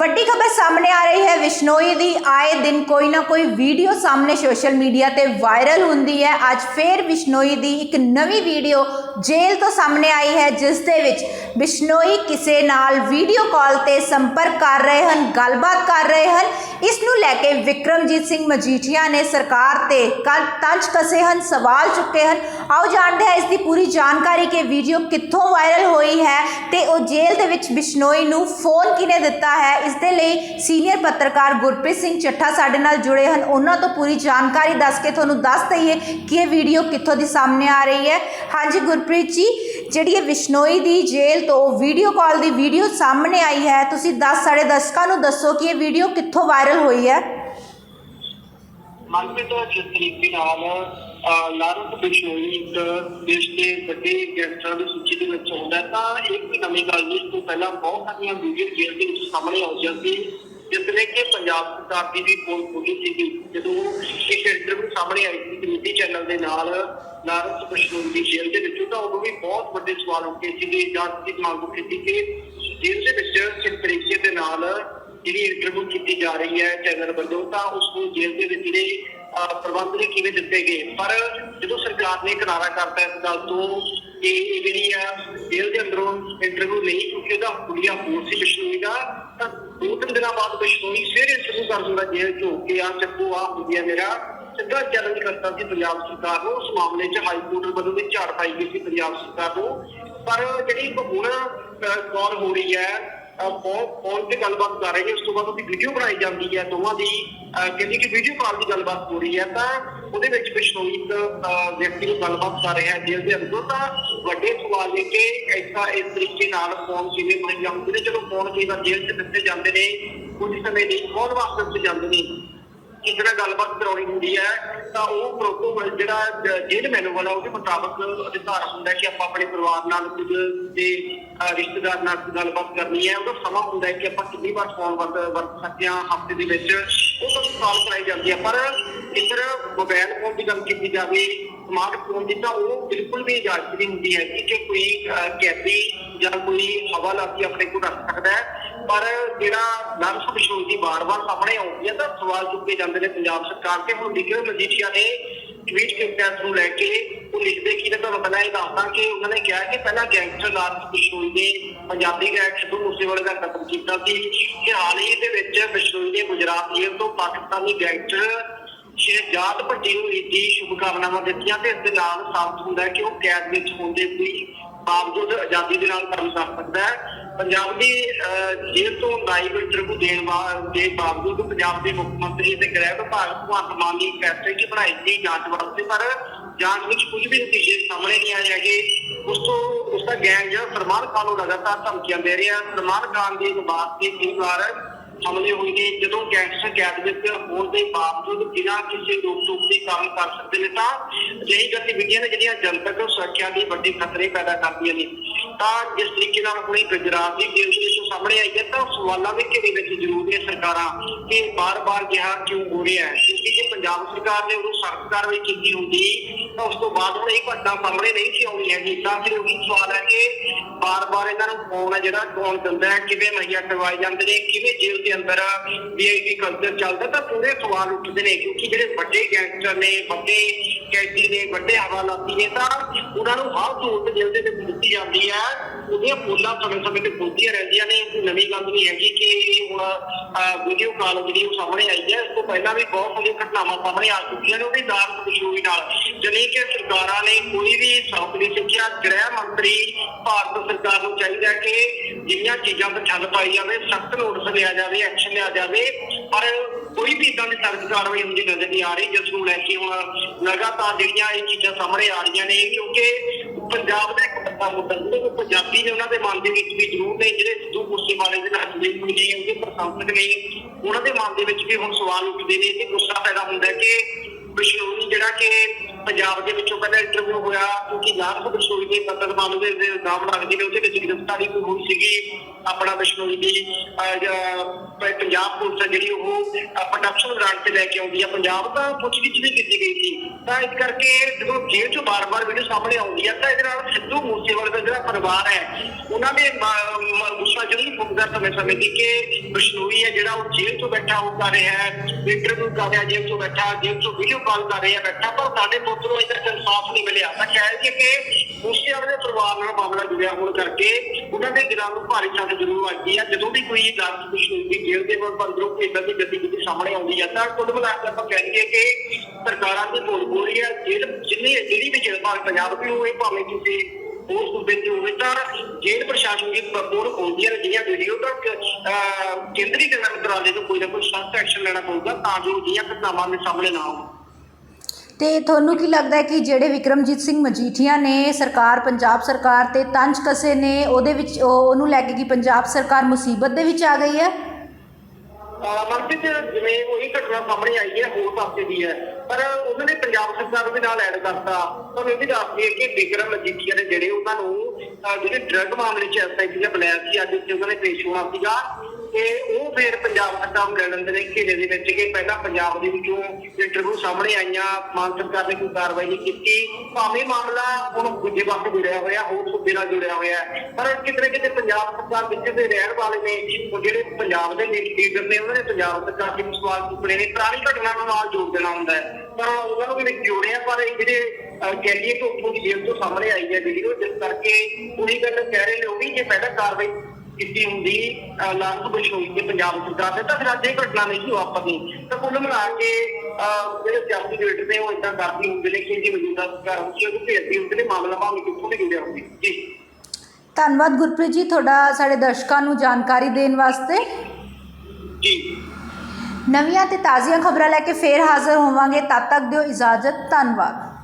ਵੱਡੀ ਖਬਰ ਸਾਹਮਣੇ ਆ ਰਹੀ ਹੈ। ਵਿਸ਼ਨੋਈ ਦੀ ਆਏ ਦਿਨ ਕੋਈ ਨਾ ਕੋਈ ਵੀਡੀਓ ਸਾਹਮਣੇ ਸੋਸ਼ਲ ਮੀਡੀਆ ਤੇ ਵਾਇਰਲ ਹੁੰਦੀ ਹੈ। ਅੱਜ ਫੇਰ ਵਿਸ਼ਨੋਈ ਦੀ ਇੱਕ ਨਵੀਂ ਵੀਡੀਓ ਜੇਲ੍ਹ ਤੋਂ ਸਾਹਮਣੇ ਆਈ ਹੈ, ਜਿਸ ਦੇ ਵਿੱਚ ਬਿਸ਼ਨੋਈ ਕਿਸੇ ਨਾਲ ਵੀਡੀਓ ਕਾਲ ਤੇ ਸੰਪਰਕ ਕਰ ਰਹੇ ਹਨ, ਗੱਲਬਾਤ ਕਰ ਰਹੇ ਹਨ। ਇਸ ਨੂੰ ਲੈ ਕੇ ਵਿਕਰਮਜੀਤ ਸਿੰਘ ਮਜੀਠੀਆ ਨੇ ਸਰਕਾਰ ਤੇ ਕੱਲ ਤੰਜ ਕਸੇ ਹਨ, ਸਵਾਲ ਚੁੱਕੇ ਹਨ। ਆਓ ਜਾਣਦੇ ਹਾਂ ਇਸ ਦੀ ਪੂਰੀ ਜਾਣਕਾਰੀ ਕਿ ਵੀਡੀਓ ਕਿੱਥੋਂ ਵਾਇਰਲ ਹੋਈ ਹੈ ਤੇ ਉਹ ਜੇਲ੍ਹ ਦੇ ਵਿੱਚ ਬਿਸ਼ਨੋਈ ਨੂੰ ਫੋਨ ਕਿਨੇ ਦਿੱਤਾ ਹੈ? ਇਸ ਦੇ ਲਈ ਸੀਨੀਅਰ ਪੱਤਰਕਾਰ ਗੁਰਪ੍ਰੀਤ ਸਿੰਘ ਚੱਠਾ ਸਾਡੇ ਨਾਲ ਜੁੜੇ ਹਨ। ਉਹਨਾਂ ਤੋਂ ਪੂਰੀ ਜਾਣਕਾਰੀ ਦੱਸ ਕੇ ਤੁਹਾਨੂੰ ਦੱਸ ਦਈਏ ਕਿ ਇਹ ਵੀਡੀਓ ਕਿੱਥੋਂ ਦੀ ਸਾਹਮਣੇ ਆ ਰਹੀ ਹੈ। ਹਾਂਜੀ ਗੁਰਪ੍ਰੀਤ ਜੀ ਜਿਹੜੀ ਇਹ ਵਿਸ਼ਨੋਈ ਦੀ ਜੇਲ੍ਹ ਤੋਂ ਵੀਡੀਓ ਕਾਲ ਦੀ ਵੀਡੀਓ ਸਾਹਮਣੇ ਆਈ ਹੈ ਤੁਸੀਂ 10 ਸਾਡੇ ਦਰਸ਼ਕਾਂ ਨੂੰ ਦੱਸੋ ਕਿ ਇਹ ਵੀਡੀਓ ਕਿੱਥੋਂ ਵਾਇਰਲ ਹੋਈ ਹੈ? ਮਨਪ੍ਰੀਤ ਜਿਸ ਤਰੀਕੇ ਨਾਲ ਅਹ, ਬਿਸ਼ਨੋਈ ਇੱਕ ਦੇਸ਼ ਦੇ ਵੱਡੇ ਗੈਂਗਸਟਰਾਂ ਦੀ ਸੂਚੀ ਦੇ ਵਿੱਚ ਆਉਂਦਾ ਤਾਂ ਇਹ ਨਵੀਂ ਗੱਲ ਨਹੀਂ ਤੋਂ ਪਹਿਲਾਂ ਬਹੁਤ ਸਾਰੀਆਂ ਵੀਡੀਓ ਜੇਲ੍ਹ ਦੇ ਵਿੱਚ ਸਾਹਮਣੇ ਆਉਂਦੀਆਂ ਸੀ ਜਿਸ ਕਿ ਪੰਜਾਬ ਸਰਕਾਰ ਦੀ ਵੀ ਪੋਲ ਖੋਲੀ ਸੀ ਜਦੋਂ ਇੱਕ ਇੰਟਰਵਿਊ ਸਾਹਮਣੇ ਆਈ ਸੀ ਕਮੇਟੀ ਚੈਨਲ ਦੇ ਨਾਲ ਲਾਰੈਂਸ ਬਿਸ਼ਨੋਈ ਦੀ ਜੇਲ੍ਹ ਦੇ ਵਿੱਚੋਂ ਤਾਂ ਉਦੋਂ ਵੀ ਬਹੁਤ ਵੱਡੇ ਸਵਾਲ ਉੱਠੇ ਸੀਗੇ ਜਾਂਚ ਦੀ ਮੰਗ ਕੀਤੀ ਕਿ ਜੇਲ੍ਹ ਦੇ ਵਿੱਚ ਕਿਸ ਤਰੀਕੇ ਦੇ ਨਾਲ ਜਿਹੜੀ ਇੰਟਰਵਿਊ ਕੀਤੀ ਜਾ ਰਹੀ ਹੈ ਚੈਨਲ ਵੱਲੋਂ, ਤਾਂ ਉਸ ਨੂੰ ਜੇਲ੍ਹ ਦੇ ਵਿੱਚ ਜਿਹੜੇ ਪ੍ਰਬੰਧ ਨੇ ਕਿਵੇਂ ਦਿੱਤੇ ਗਏ? ਪਰ ਜਦੋਂ ਸਰਕਾਰ ਨੇ ਕਿਨਾਰਾ ਕਰਤਾ ਇਸ ਗੱਲ ਤੋਂ ਕਿ ਇਹ ਜਿਹੜੀ ਆ, ਜੇਲ੍ਹ ਦੇ ਅੰਦਰੋਂ ਇੰਟਰਵਿਊ ਨਹੀਂ, ਕਿਉਂਕਿ ਉਹਦਾ ਕੁੜੀਆ ਹੋਰ ਸੀ ਬਿਸ਼ਨੋਈ ਦਾ, ਤਾਂ ਦੋ ਤਿੰਨ ਦਿਨਾਂ ਬਾਅਦ ਬਿਸ਼ਨੋਈ ਫਿਰ ਇੰਟਰਵਿਊ ਕਰ ਦਿੰਦਾ ਜੇਲ੍ਹ ਚੋਂ ਕਿ ਆ ਚੱਕੋ ਆ ਹੋ ਮੇਰਾ। ਸਿੱਧਾ ਚੈਲੰਜ ਕਰਤਾ ਸੀ ਪੰਜਾਬ ਸਰਕਾਰ ਨੂੰ। ਉਸ ਮਾਮਲੇ 'ਚ ਹਾਈ ਕੋਰਟ ਵੱਲੋਂ ਵੀ ਝਾੜ ਪਾਈ ਗਈ ਸੀ ਪੰਜਾਬ ਸਰਕਾਰ ਨੂੰ। ਪਰ ਜਿਹੜੀ ਹੁਣ ਕਾਲ ਹੋ ਰਹੀ ਹੈ ਫੋਨ ਫੋਨ ਤੇ ਗੱਲਬਾਤ ਕਰ ਰਹੇ ਨੇ। ਉਸ ਤੋਂ ਬਾਅਦ ਉਹਦੀ ਵੀਡੀਓ ਬਣਾਈ ਜਾਂਦੀ ਹੈ ਦੋਵਾਂ ਦੀ। ਕਹਿੰਦੀ ਕਿ ਵੀਡੀਓ ਕਾਲ ਦੀ ਗੱਲਬਾਤ ਹੋ ਰਹੀ ਹੈ। ਤਾਂ ਉਹਦੇ ਵਿੱਚ ਬਿਸ਼ਨੋਈ ਅਹ, ਵਿਅਕਤੀ ਨੂੰ ਗੱਲਬਾਤ ਕਰ ਰਿਹਾ ਹੈ। ਜੇਲ੍ਹ ਦੇ ਅੰਦਰ ਤਾਂ ਵੱਡੇ ਸਵਾਲ ਨੇ ਕਿ ਐਸਾ ਇਸ ਤਰੀਕੇ ਨਾਲ ਫੋਨ ਕਿਵੇਂ ਬਣਾਈ ਜਾਂਦੇ ਨੇ। ਜਦੋਂ ਫੋਨ ਕਈ ਵਾਰ ਜੇਲ੍ਹ 'ਚ ਦਿੱਤੇ ਜਾਂਦੇ ਨੇ ਕੁਝ ਸਮੇਂ ਲਈ ਫੋਨ ਵਾਸਤੇ ਦਿੱਤੇ ਜਾਂਦੇ ਨੇ। ਕਿਸੇ ਨਾਲ ਗੱਲਬਾਤ ਕਰਾਉਣੀ ਹੁੰਦੀ ਹੈ, ਤਾਂ ਉਹ ਪ੍ਰੋਟੋਕੋਲ ਜਿਹੜਾ ਜੇਲ੍ਹ ਮੈਨੂਅਲ ਆ ਉਹਦੇ ਮੁਤਾਬਕ ਅਧਿਕਾਰ ਹੁੰਦਾ ਕਿ ਆਪਾਂ ਆਪਣੇ ਪਰਿਵਾਰ ਨਾਲ ਕੁਝ ਤੇ ਰਿਸ਼ਤੇਦਾਰ ਨਾਲ ਗੱਲਬਾਤ ਕਰਨੀ ਹੈ। ਉਹਦਾ ਸਮਾਂ ਹੁੰਦਾ ਹੈ ਕਿ ਆਪਾਂ ਕਿੰਨੀ ਵਾਰ ਫੋਨ ਵਰਤ ਸਕਦੇ ਹਾਂ ਹਫ਼ਤੇ ਦੇ ਵਿੱਚ। ਉਹ ਤਾਂ ਕਾਲ ਕਰਾਈ ਜਾਂਦੀ ਹੈ। ਪਰ ਇੱਧਰ ਮੋਬਾਈਲ ਫੋਨ ਦੀ ਗੱਲ ਕੀਤੀ ਜਾਵੇ ਸਮਾਰਟਫੋਨ ਦੀ, ਤਾਂ ਉਹ ਬਿਲਕੁਲ ਵੀ ਇਜਾਜ਼ਤ ਨਹੀਂ ਹੁੰਦੀ ਹੈ ਕਿ ਕੋਈ ਕੈਦੀ ਜਾਂ ਕੋਈ ਹਵਾਲਾਤੀ ਆਪਣੇ ਕੋਲ ਰੱਖ ਸਕਦਾ ਹੈ। ਪਰ ਜਿਹੜਾ ਨਰਸ ਬਿਸ਼ਨੋਈ ਦੀ ਵਾਰ-ਵਾਰ ਸਾਹਮਣੇ ਆਉਂਦੀ ਹੈ ਤਾਂ ਸਵਾਲ ਚੁੱਕੇ ਜਾਂਦੇ ਨੇ ਪੰਜਾਬ ਸਰਕਾਰ ਤੇ ਹੁਣ ਵਿਕਰਮ ਮਜੀਠੀਆ ਨੇ ਟਵੀਟ ਕੀਤਾ ਨੂੰ ਲੈ ਕੇ ਉਹ ਲਿਖਦੇ ਕੀ ਤੁਹਾਨੂੰ ਪਹਿਲਾਂ ਇਹ ਦੱਸਦਾ ਕਿ ਉਹਨਾਂ ਨੇ ਕਿਹਾ ਕਿ ਪਹਿਲਾਂ ਗੈਂਗਸਟਰ ਨਰਸ ਬਿਸ਼ਨੋਈ ਨੇ ਪੰਜਾਬੀ ਗਾਇਕ ਸਿੱਧੂ ਮੂਸੇਵਾਲੇ ਦਾ ਕਤਲ ਕੀਤਾ ਸੀ ਕਿ ਹਾਲ ਹੀ ਦੇ ਵਿੱਚ ਬਿਸ਼ਨੋਈ ਨੇ ਗੁਜਰਾਤ ਜੇਲ੍ਹ ਤੋਂ ਪਾਕਿਸਤਾਨੀ ਗੈਂਗਸਟਰ ਸ਼ਹਿਜਾਦ ਭੱਟੀ ਨੂੰ ਨੀਤੀ ਸ਼ੁਭਕਾਮਨਾਵਾਂ ਦਿੱਤੀਆਂ ਤੇ ਇਸ ਦੇ ਨਾਲ ਸਾਬਤ ਹੁੰਦਾ ਕਿ ਉਹ ਕੈਦ ਵਿੱਚ ਹੁੰਦੇ ਵੀ ਬਾਵਜੂਦ ਆਜ਼ਾਦੀ ਦੇ ਨਾਲ ਕੰਮ ਕਰ ਸਕਦਾ ਹੈ। ਪੰਜਾਬ ਦੀ ਅਹ, ਜੇਲ੍ਹ ਤੋਂ ਲਾਈਵ ਇੰਟਰਵਿਊ ਦੇਣ ਦੇ ਬਾਵਜੂਦ ਪੰਜਾਬ ਦੇ ਮੁੱਖ ਮੰਤਰੀ ਤੇ ਗ੍ਰਹਿ ਵਿਭਾਗ ਭਗਵੰਤ ਮਾਨ ਨੇ ਇੱਕ ਬਣਾਈ ਸੀ ਜਾਂਚ ਵਾਸਤੇ ਪਰ ਜਾਂਚ ਵਿੱਚ ਕੁਝ ਵੀ ਨਤੀਜੇ ਸਾਹਮਣੇ ਨਹੀਂ ਆਏ ਹੈਗੇ। ਉਸ ਤੋਂ ਉਸ ਦਾ ਗੈਂਗ ਜਿਹੜਾ ਸਲਮਾਨ ਖਾਨ ਨੂੰ ਲਗਾਤਾਰ ਧਮਕੀਆਂ ਦੇ ਰਿਹਾ। ਸਲਮਾਨ ਖਾਨ ਦੀ ਬਾਤ ਤੇ ਕਈ ਵਾਰ ਹਮਲੇ ਹੋਏ ਨੇ ਜਦੋਂ ਗੈਂਗਸਟਰ ਕੈਦ ਵਿੱਚ ਹੋਣ ਦੇ ਬਾਵਜੂਦ ਬਿਨਾਂ ਕਿਸੇ ਰੋਕ ਟੋਕ ਦੇ ਕੰਮ ਕਰ ਸਕਦੇ ਨੇ ਤਾਂ ਅਜਿਹੀ ਗਤੀਵਿਧੀਆਂ ਨੇ ਜਿਹੜੀਆਂ ਜਨਤਕ ਸੁਰੱਖਿਆ ਲਈ ਵੱਡੇ ਖਤਰੇ ਪੈਦਾ ਕਰਦੀਆਂ ਨੇ। ਤਾਂ ਜਿਸ ਤਰੀਕੇ ਨਾਲ ਹੁਣੇ ਗੁਜਰਾਤ ਦੀ ਜੇਲ੍ਹ ਦੇ ਸਾਹਮਣੇ ਆਈ ਹੈ, ਤਾਂ ਸਵਾਲਾਂ ਦੇ ਘੇਰੇ ਵਿੱਚ ਜ਼ਰੂਰ ਨੇ ਸਰਕਾਰਾਂ ਕਿ ਬਾਰ-ਬਾਰ ਜਿਹਾ ਕਿਉਂ ਹੋ ਰਿਹਾ ਹੈ? ਕਿਉਂਕਿ ਜੇ ਪੰਜਾਬ ਸਰਕਾਰ ਨੇ ਉਹਨੂੰ ਸਖਤ ਕਾਰਵਾਈ ਕੀਤੀ ਹੁੰਦੀ ਤਾਂ ਉਸ ਤੋਂ ਬਾਅਦ ਹੁਣ ਇਹ ਘਟਨਾ ਸਾਹਮਣੇ ਨਹੀਂ ਸੀ ਆਉਣੀ ਹੈਗੀ, ਤਾਂ ਫਿਰ ਉਹੀ ਸਵਾਲ ਹੈ ਕਿ ਬਾਰ-ਬਾਰ ਇਹਨਾਂ ਨੂੰ ਫੋਨ ਹੈ ਜਿਹੜਾ ਕੌਣ ਦਿੰਦਾ ਹੈ, ਕਿਵੇਂ ਮੁਹੱਈਆ ਕਰਵਾਏ ਜਾਂਦੇ ਨੇ, ਕਿਵੇਂ ਜੇਲ੍ਹ ਦੇ ਅੰਦਰ ਵੀਆਈਪੀ ਕਲਚਰ ਚੱਲਦਾ, ਤਾਂ ਪੂਰੇ ਸਵਾਲ ਉੱਠਦੇ ਨੇ, ਕਿਉਂਕਿ ਜਿਹੜੇ ਵੱਡੇ ਗੈਂਗਸਟਰ ਨੇ, ਵੱਡੇ ਕੈਦੀ ਨੇ, ਵੱਡੇ ਹਵਾਲਾਤੀ ਨੇ, ਤਾਂ ਉਹਨਾਂ ਨੂੰ ਹਰ ਸਹੂਲਤ ਜੇਲ੍ਹ ਦੇ ਵਿੱਚ ਦਿੱਤੀ ਜਾਂਦੀ ਹੈ। ਉਹਦੀਆਂ ਪੋਲਾਂ ਸਮੇਂ-ਸਮੇਂ ਤੇ ਖੁੱਲਦੀਆਂ ਰਹਿੰਦੀਆਂ ਨੇ, ਕੋਈ ਨਵੀਂ ਗੱਲ ਨਹੀਂ ਹੈਗੀ ਕਿ ਇਹ ਹੁਣ ਵੀਡੀਓ ਕਾਲ ਜਿਹੜੀ ਉਹ ਸਾਹਮਣੇ ਆਈ ਹੈ, ਇਸ ਤੋਂ ਪਹਿਲਾਂ ਵੀ ਬਹੁਤ ਸਾਰੀਆਂ ਘਟਨਾਵਾਂ ਸਾਹਮਣੇ ਆ ਚੁੱਕੀਆਂ ਨੇ ਉਹਦੀ ਦਾਰ ਖੁਸ਼ਬੂ ਨਾਲ। ਜਾਣੀ ਕਿ ਸਰਕਾਰਾਂ ਨੇ ਕੋਈ ਵੀ ਸਬਕ ਨਹੀਂ ਸਿੱਖਿਆ, ਗ੍ਰਹਿ ਮੰਤਰੀ ਭਾਰਤ ਸਰਕਾਰ ਨੂੰ ਚਾਹੀਦਾ ਕਿ ਜਿਹੜੀਆਂ ਚੀਜ਼ਾਂ ਤੇ ਠੱਲ ਪਾਈ ਜਾਵੇ, ਸਖਤ ਨੋਟਿਸ ਲਿਆ ਜਾਵੇ ਐਕਸ਼ਨ ਲਿਆ ਜਾਵੇ, ਪਰ ਕੋਈ ਵੀ ਇਦਾਂ ਦੀ ਸਖਤ ਕਾਰਵਾਈ ਹੁੰਦੀ ਨਜ਼ਰ ਨਹੀਂ ਆ ਰਹੀ, ਜਿਸ ਨੂੰ ਲੈ ਕੇ ਹੁਣ ਲਗਾਤਾਰ ਜਿਹੜੀਆਂ ਇਹ ਚੀਜ਼ਾਂ ਸਾਹਮਣੇ ਆ ਰਹੀਆਂ ਨੇ, ਕਿਉਂਕਿ ਪੰਜਾਬ ਦਾ ਇੱਕ ਵੱਡਾ ਮੁੱਦਾ ਜਿਹੜੇ ਕੋਈ ਪੰਜਾਬੀ ਨੇ ਉਹਨਾਂ ਦੇ ਮਨ ਦੇ ਵਿੱਚ ਵੀ ਜ਼ਰੂਰ ਨੇ, ਜਿਹੜੇ ਸਿੱਧੂ ਮੂਸੇਵਾਲੇ ਦੇ ਨਾਲ ਜੁੜੇ ਹੋਏ ਨੇ ਉਹਦੇ ਪ੍ਰਸ਼ੰਸਕ ਨੇ, ਉਹਨਾਂ ਦੇ ਮਨ ਦੇ ਵਿੱਚ ਵੀ ਹੁਣ ਸਵਾਲ ਉੱਠਦੇ ਨੇ ਕਿ ਗੁੱਸਾ ਪੈਦਾ ਹੁੰਦਾ ਕਿ ਬਿਸ਼ਨੋਈ ਜਿਹੜਾ ਕਿ ਪੰਜਾਬ ਦੇ ਵਿੱਚੋਂ ਪਹਿਲਾਂ ਇੰਟਰਵਿਊ ਹੋਇਆ, ਕਿਉਂਕਿ ਲਾਰੈਂਸ ਬਿਸ਼ਨੋਈ ਦੇ ਕਤਲ ਮਾਮਲੇ ਦੇ ਨਾਮ ਰੱਖਦੇ ਨੇ ਉਹਦੇ ਵਿੱਚ ਗ੍ਰਿਫਤਾਰੀ ਵੀ ਹੋਈ ਸੀਗੀ, ਆਪਣਾ ਬਿਸ਼ਨੋਈ ਦੀ ਪੰਜਾਬ ਪੁਲਿਸ ਜਿਹੜੀ ਉਹ ਪ੍ਰੋਡਕਸ਼ਨ ਗ੍ਰਾਂਟ ਤੇ ਲੈ ਕੇ ਆਉਂਦੀ ਆ। ਪੰਜਾਬ ਤਾਂ ਪੁੱਛਗਿੱਛ ਵੀ ਕੀਤੀ ਗਈ ਸੀ। ਤਾਂ ਇਸ ਕਰਕੇ ਜਦੋਂ ਜੇਲ੍ਹ ਚੋਂ ਬਾਰ-ਬਾਰ ਵੀਡੀਓ ਸਾਹਮਣੇ ਆਉਂਦੀ ਆ, ਤਾਂ ਇਹਦੇ ਨਾਲ ਸਿੱਧੂ ਮੂਸੇਵਾਲੇ ਦਾ ਜਿਹੜਾ ਪਰਿਵਾਰ ਹੈ, ਉਹਨਾਂ ਨੇ ਮ- ਗੁੱਸਾ ਜ਼ਰੂਰ ਫੁੱਕਦਾ ਸਮੇਂ ਸਮੇਂ ਦੀ ਕਿ ਬਿਸ਼ਨੋਈ ਹੈ ਜਿਹੜਾ ਉਹ ਜੇਲ੍ਹ ਤੋਂ ਬੈਠਾ ਉਹ ਕਰ ਰਿਹਾ ਹੈ ਇੰਟਰਵਿਊ ਕਰ ਰਿਹਾ, ਜੇਲ੍ਹ ਤੋਂ ਬੈਠਾ, ਜੇਲ੍ਹ ਤੋਂ ਵੀਡੀਓ ਕਾਲ ਕਰ ਰਿਹਾ, ਬੈਠਾ। ਪਰ ਸਾਡੇ ਪੁੱਤ ਨੂੰ ਇਹਦਾ ਇਨਸਾਫ ਨਹੀਂ ਮਿਲਿਆ। ਤਾਂ ਕਹਿ ਜੀ ਕਿ ਮੂਸੇਵਾਲੇ ਦੇ ਪਰਿਵਾਰ ਨਾਲ ਮਾਮਲਾ ਜੁੜਿਆ ਹੋਣ ਕਰਕੇ ਉਹਨਾਂ ਦੇ ਦਿਲਾਂ ਨੂੰ ਭਾਰੀ ਸੱਟ ਜ਼ਰੂਰ ਵੱਜਦੀ ਆ। ਜਦੋਂ ਵੀ ਕੋਈ ਗੱਲ ਬਿਸ਼ਨੋਈ ਦੀ ਜੇਲ੍ਹ ਦੇ ਅੰਦਰੋਂ ਕੋਈ ਇਦਾਂ ਦੀ ਗਤੀਵਿਧੀ ਸਾਹਮਣੇ ਆਉਂਦੀ ਆ। ਤਾਂ ਕੁੱਲ ਮਿਲਾ ਕੇ ਆਪਾਂ ਕਹਿ ਲਈਏ ਕਿ ਸਰਕਾਰਾਂ ਦੀ ਭੁੱਲ ਹੋ ਰਹੀ ਜੇਲ੍ਹ ਜਿੰਨੀ ਜਿਹੜੀ ਵੀ ਜੇਲ੍ਹ ਭਾਵੇਂ ਪੰਜਾਬ ਦੀ ਹੋਵੇ, ਭਾਵੇਂ ਕਿਸੇ ਹੋਰ ਸੂਬੇ ਦੀ ਹੋਵੇ, ਤਾਂ ਜੇਲ੍ਹ ਪ੍ਰਸ਼ਾਸਨ ਦੀ ਪੂਰ ਹੁੰਦੀਆਂ ਜਿਹੜੀਆਂ ਵੀਡੀਓ। ਤਾਂ ਕੇਂਦਰੀ ਗਵਰਨਮੈਂਟ ਮੰਤਰਾਲੇ ਨੂੰ ਕੋਈ ਨਾ ਕੋਈ ਸਖਤ ਐਕਸ਼ਨ ਲੈਣਾ ਪਊਗਾ, ਤਾਂ ਜੋ ਜਿਹੜੀਆਂ ਘਟਨਾਵਾਂ ਦੇ ਸਾਹਮਣੇ ਨਾ ਆਉਣ। ਤੇ ਤੁਹਾਨੂੰ ਕੀ ਲੱਗਦਾ ਹੈ ਕਿ ਜਿਹੜੇ ਵਿਕਰਮਜੀਤ ਸਿੰਘ ਮਜੀਠੀਆ ਨੇ ਸਰਕਾਰ, ਪੰਜਾਬ ਸਰਕਾਰ ਤੇ ਤੰਜ ਕਸੇ ਨੇ, ਉਹਦੇ ਵਿੱਚ ਉਹਨੂੰ ਲੈ ਕੇ ਕਿ ਪੰਜਾਬ ਸਰਕਾਰ ਮੁਸੀਬਤ ਦੇ ਵਿੱਚ ਆ ਗਈ ਹੈ? ਮਨਪ੍ਰੀਤ ਜਿਵੇਂ ਉਹੀ ਘਟਨਾ ਸਾਹਮਣੇ ਆਈ ਹੈ, ਹੋਰ ਪਾਸੇ ਦੀ ਹੈ। ਪਰ ਉਹਨਾਂ ਨੇ ਪੰਜਾਬ ਸਰਕਾਰ ਨੂੰ ਵੀ ਨਾਲ ਐਡ ਕਰਤਾ। ਤੁਹਾਨੂੰ ਇਹ ਵੀ ਦੱਸ ਦਈਏ ਕਿ ਵਿਕਰਮ ਮਜੀਠੀਆ ਨੇ ਜਿਹੜੇ ਉਹਨਾਂ ਨੂੰ ਜਿਹੜੇ ਡਰੱਗ ਮਾਮਲੇ 'ਚ ਐਸਆਈਟੀ ਨੇ ਬੁਲਾਇਆ ਸੀ, ਅੱਜ ਉੱਥੇ ਉਹਨਾਂ ਨੇ ਪੇਸ਼ ਹੋਣਾ ਸੀਗਾ। ਤੇ ਉਹ ਫਿਰ ਪੰਜਾਬ ਸਰਕਾਰ ਨੂੰ ਘੇਰੇ ਦੇ ਵਿੱਚ ਕਿ ਪਹਿਲਾਂ ਪੰਜਾਬ ਦੇ ਵਿੱਚੋਂ ਇੰਟਰਵਿਊ ਸਾਹਮਣੇ ਆਈਆਂ ਮਾਨ ਸਰਕਾਰ ਨੇ ਕੋਈ ਕਾਰਵਾਈ ਨਹੀਂ ਕੀਤੀ। ਭਾਵੇਂ ਮਾਮਲਾ ਹੁਣ ਦੂਜੇ ਪਾਸੇ ਜੁੜਿਆ ਹੋਇਆ ਹੋਰ ਸੂਬੇ ਨਾਲ ਜੁੜਿਆ ਹੋਇਆ ਪਰ ਕਿਤੇ ਕਿਤੇ ਪੰਜਾਬ ਸਰਕਾਰ ਵਿੱਚ ਦੇ ਰਹਿਣ ਵਾਲੇ ਨੇ ਉਹ ਜਿਹੜੇ ਪੰਜਾਬ ਦੇ ਲੀਡਰ ਨੇ ਉਹਨਾਂ ਨੇ ਪੰਜਾਬ ਸਰਕਾਰ ਦੇ ਸਵਾਲ ਚੁੱਕਣੇ ਨੇ। ਪੁਰਾਣੀ ਘਟਨਾ ਨੂੰ ਨਾਲ ਜੋੜ ਦੇਣਾ ਹੁੰਦਾ ਹੈ। ਪਰ ਉਹਨਾਂ ਨੂੰ ਵੀ ਜੋੜਿਆ ਪਰ ਇਹ ਜਿਹੜੇ ਅਹ, ਕਹਿ ਲਈਏ ਕਿ ਉੱਥੋਂ ਦੀ ਜੇਲ੍ਹ ਤੋਂ ਸਾਹਮਣੇ ਆਈ ਹੈ ਵੀਡੀਓ ਜਿਸ ਕਰਕੇ ਉਹੀ ਗੱਲ ਕਹਿ ਰਹੇ ਨੇ ਉਹ ਵੀ ਜੇ ਪਹਿਲਾਂ ਕਾਰਵਾਈ ਕੀਤੀ ਹੁੰਦੀ ਲਾਂਸ ਬਿਸ਼ਨੋਈ ਦੇ ਪੰਜਾਬ ਸਰਕਾਰ ਨੇ ਤਾਂ ਫਿਰ ਅੱਜ ਇਹ ਘਟਨਾ ਨਹੀਂ ਸੀ ਵਾਪਰਨੀ ਤਾਂ ਕੁੱਲ ਮਿਲਾ ਕੇ ਜਿਹੜੇ ਸਿਆਸੀ ਲੀਡਰ ਨੇ ਉਹ ਇਦਾਂ ਕਰਦੇ ਹੁੰਦੇ ਨੇ ਕਿ ਜੀ ਮੌਜੂਦਾ ਸਰਕਾਰ ਹੁੰਦੀ ਹੈ ਉਹ ਭੇਜਦੀ ਹੁੰਦੇ ਨੇ ਮਾਮਲਾ ਭਾਵੇਂ ਕਿੱਥੋਂ ਵੀ ਜੁੜਿਆ ਹੁੰਦੀ ਜੀ। ਧੰਨਵਾਦ ਗੁਰਪ੍ਰੀਤ ਜੀ ਤੁਹਾਡਾ ਸਾਡੇ ਦਰਸ਼ਕਾਂ ਨੂੰ ਜਾਣਕਾਰੀ ਦੇਣ ਵਾਸਤੇ। ਜੀ। ਨਵੀਆਂ ਤੇ ਤਾਜ਼ੀਆਂ ਖਬਰਾਂ ਲੈ ਕੇ ਫੇਰ ਹਾਜ਼ਰ ਹੋਵਾਂਗੇ ਤਦ ਤੱਕ ਦਿਓ ਇਜਾਜ਼ਤ ਧੰਨਵਾਦ।